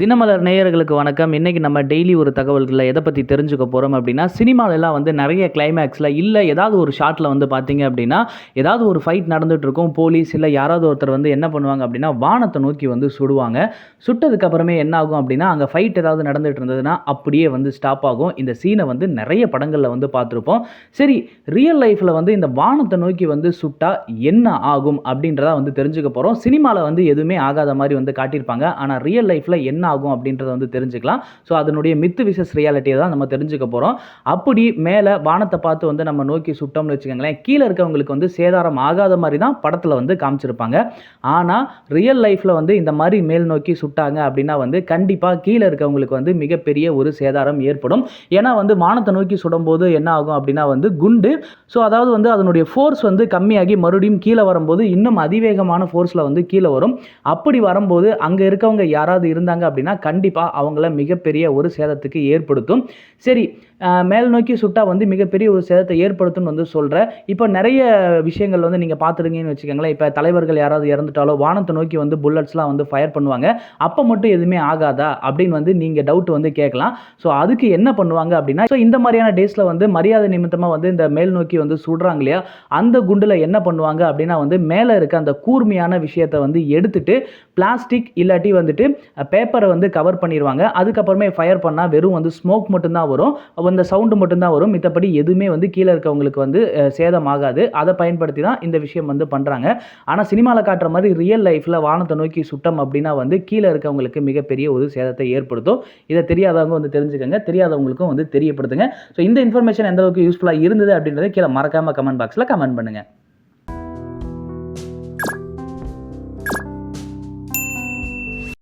தினமலர் நேயர்களுக்கு வணக்கம். இன்றைக்கி நம்ம டெய்லி ஒரு தகவல்களில் எதை பற்றி தெரிஞ்சுக்க போகிறோம் அப்படின்னா சினிமாலெல்லாம் வந்து நிறைய கிளைமேக்ஸில் இல்லை ஏதாவது ஒரு ஷாட்டில் வந்து பார்த்தீங்க அப்படின்னா ஏதாவது ஒரு ஃபைட் நடந்துட்டு இருக்கும் போலீஸ் இல்லை யாராவது ஒருத்தர் வந்து என்ன பண்ணுவாங்க அப்படின்னா வானத்தை நோக்கி வந்து சுடுவாங்க. சுட்டதுக்கப்புறமே என்ன ஆகும் அப்படின்னா அங்கே ஃபைட் ஏதாவது நடந்துட்டு இருந்ததுன்னா அப்படியே வந்து ஸ்டாப் ஆகும். இந்த சீனை வந்து நிறைய படங்களில் வந்து பார்த்துருப்போம் சரி ரியல் லைஃப்பில் வந்து இந்த வானத்தை நோக்கி வந்து சுட்டா என்ன ஆகும் அப்படின்றத வந்து தெரிஞ்சுக்க போகிறோம் சினிமாவில் வந்து எதுவுமே ஆகாத மாதிரி வந்து காட்டியிருப்பாங்க. ஆனால் ரியல் லைஃப்பில் என்ன ஆகும் அப்படின்றத வந்து தெரிஞ்சுக்கலாம். ஸோ அதனுடைய மித்து விசஸ் ரியாலிட்டியை தான் நம்ம தெரிஞ்சுக்க போகிறோம் அப்படி மேலே வானத்தை பார்த்து வந்து நம்ம நோக்கி சுட்டோம்னு வச்சுக்கோங்களேன் கீழே இருக்கவங்களுக்கு வந்து சேதாரம் ஆகாத மாதிரி தான் படத்தில் வந்து காமிச்சிருப்பாங்க. ஆனால் ரியல் லைஃப்பில் வந்து இந்த மாதிரி மேல் நோக்கி சுட்டாங்க அப்படின்னா வந்து கண்டிப்பாக கீழே இருக்கவங்களுக்கு வந்து மிகப்பெரிய ஒரு சேதாரம் ஏற்படும். ஏன்னா வந்து வானத்தை நோக்கி சுடும்போது என்ன ஆகும் அப்படின்னா வந்து குண்டு. ஸோ அதாவது வந்து அதனுடைய ஃபோர்ஸ் வந்து கம்மியாகி மறுபடியும் கீழே வரும்போது இன்னும் அதிவேகமான ஃபோர்ஸில் வந்து கீழே வரும். அப்படி வரும்போது அங்கே இருக்கவங்க யாராவது இருந்தாங்க அப்படின்னா கண்டிப்பாக அவங்கள மிகப்பெரிய ஒரு சேதத்துக்கு ஏற்படுத்தும். சரி மேல் நோக்கி சுட்டா வந்து மிகப்பெரிய ஒரு சேதத்தை ஏற்படுத்தும்னு வந்து சொல்கிறேன் இப்போ நிறைய விஷயங்கள் வந்து நீங்கள் பார்த்துருங்கன்னு வச்சுக்கோங்களேன். இப்போ தலைவர்கள் யாராவது இறந்துட்டாலோ வானத்தை நோக்கி வந்து புல்லட்ஸ்லாம் வந்து ஃபயர் பண்ணுவாங்க. அப்போ மட்டும் எதுவுமே ஆகாதா? அப்படின்னு வந்து நீங்கள் டவுட் வந்து கேட்கலாம். ஸோ அதுக்கு என்ன பண்ணுவாங்க அப்படின்னா ஸோ இந்த மாதிரியான டேஸில் வந்து மரியாதை நிமித்தமாக வந்து இந்த மேல் நோக்கி வந்து சுடுறாங்க இல்லையா? அந்த குண்டில் என்ன பண்ணுவாங்க அப்படின்னா வந்து மேலே இருக்க அந்த கூர்மையான விஷயத்தை வந்து எடுத்துட்டு பிளாஸ்டிக் இல்லாட்டி வந்துட்டு பேப்பரை வந்து கவர் பண்ணிடுவாங்க அதுக்கப்புறமே ஃபயர் பண்ணால் வெறும் வந்து ஸ்மோக் மட்டும்தான் வரும். அந்த சவுண்டு மட்டும்தான் வரும். மித்தபடி எதுவுமே வந்து கீழே இருக்கவங்களுக்கு வந்து சேதம் ஆகாது அதை பயன்படுத்தி தான் இந்த விஷயம் வந்து பண்ணுறாங்க ஆனால் சினிமாவில் காட்டுற மாதிரி ரியல் லைஃப்பில் வானத்தை நோக்கி சுட்டம் அப்படின்னா வந்து கீழே இருக்கவங்களுக்கு மிகப்பெரிய ஒரு சேதத்தை ஏற்படுத்தும். இதை தெரியாதவங்க வந்து தெரிஞ்சுக்கங்க. தெரியாதவங்களுக்கும் வந்து தெரியப்படுத்துங்க. ஸோ இந்த இன்ஃபர்மேஷன் எந்த அளவுக்கு யூஸ்ஃபுல்லாக இருந்தது அப்படின்றத கீழே மறக்காமல் கமெண்ட் பாக்ஸில் கமெண்ட் பண்ணுங்கள்